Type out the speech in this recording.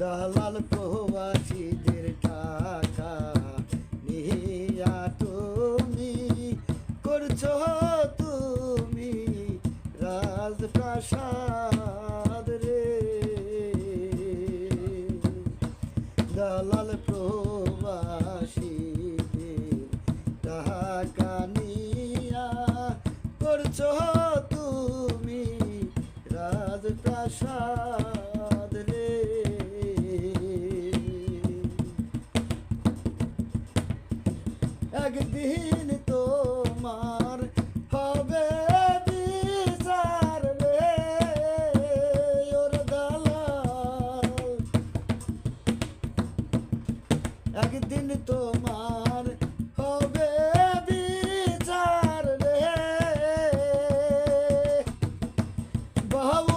দালাল প্রবাসীদের টাকা নিয়া তুমি করছ তুমি রাজপ্রাসাদ রে। দালাল প্রবাসীদের টাকা নিয়া করছ তুমি রাজপ্রাসাদ একদিন তোমার হবে বিচার রে ওর দালাল। একদিন তোমার হবে বিচার রে। বাবু